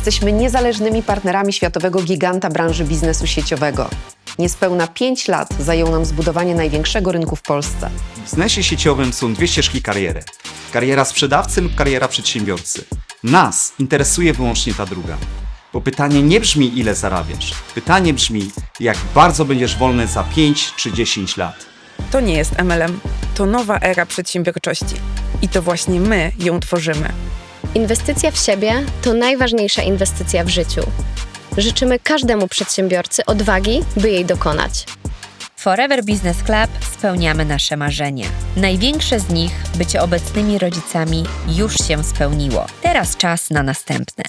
Jesteśmy niezależnymi partnerami światowego giganta branży biznesu sieciowego. Niespełna 5 lat zajęło nam zbudowanie największego rynku w Polsce. W biznesie sieciowym są dwie ścieżki kariery. Kariera sprzedawcy lub kariera przedsiębiorcy. Nas interesuje wyłącznie ta druga. Bo pytanie nie brzmi ile zarabiasz. Pytanie brzmi jak bardzo będziesz wolny za 5 czy 10 lat. To nie jest MLM, to nowa era przedsiębiorczości. I to właśnie my ją tworzymy. Inwestycja w siebie to najważniejsza inwestycja w życiu. Życzymy każdemu przedsiębiorcy odwagi, by jej dokonać. Forever Business Club spełniamy nasze marzenia. Największe z nich, bycie obecnymi rodzicami, już się spełniło. Teraz czas na następne.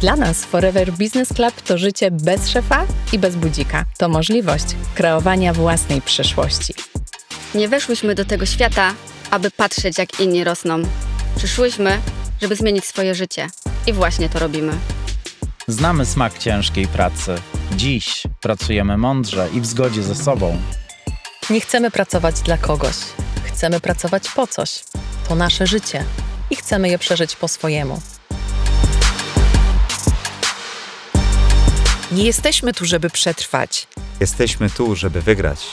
Dla nas Forever Business Club to życie bez szefa i bez budzika. To możliwość kreowania własnej przyszłości. Nie weszłyśmy do tego świata, aby patrzeć, jak inni rosną. Przyszłyśmy, żeby zmienić swoje życie. I właśnie to robimy. Znamy smak ciężkiej pracy. Dziś pracujemy mądrze i w zgodzie ze sobą. Nie chcemy pracować dla kogoś. Chcemy pracować po coś. To nasze życie i chcemy je przeżyć po swojemu. Nie jesteśmy tu, żeby przetrwać. Jesteśmy tu, żeby wygrać.